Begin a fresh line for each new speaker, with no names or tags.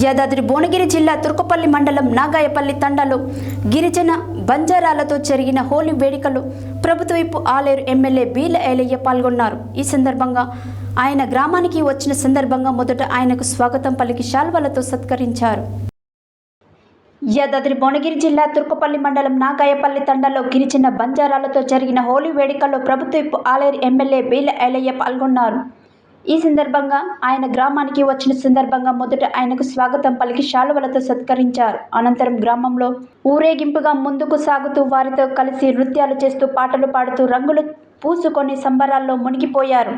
యాదాద్రి భువనగిరి జిల్లా తుర్కపల్లి మండలం నాగాయపల్లి తండాలో గిరిజన బంజారాలతో జరిగిన హోలీ వేడుకలో ప్రభుత్వపు ఆలేరు ఎమ్మెల్యే బీల ఏలయ్య పాల్గొన్నారు. ఈ సందర్భంగా ఆయన గ్రామానికి వచ్చిన సందర్భంగా మొదట ఆయనకు స్వాగతం పలికి శాల్వలతో సత్కరించారు. యాదాద్రి భువనగిరి జిల్లా తుర్కపల్లి మండలం నాగాయపల్లి తండాలో గిరిజన బంజారాలతో జరిగిన హోలీ వేడుకల్లో ప్రభుత్వపు ఆలేరు ఎమ్మెల్యే బీల ఏలయ్య పాల్గొన్నారు. ఈ సందర్భంగా ఆయన గ్రామానికి వచ్చిన సందర్భంగా మొదట ఆయనకు స్వాగతం పలికి శాలువలతో సత్కరించారు. అనంతరం గ్రామంలో ఊరేగింపుగా ముందుకు సాగుతూ వారితో కలిసి నృత్యాలు చేస్తూ పాటలు పాడుతూ రంగులు పూసుకొని సంబరాల్లో మునిగిపోయారు.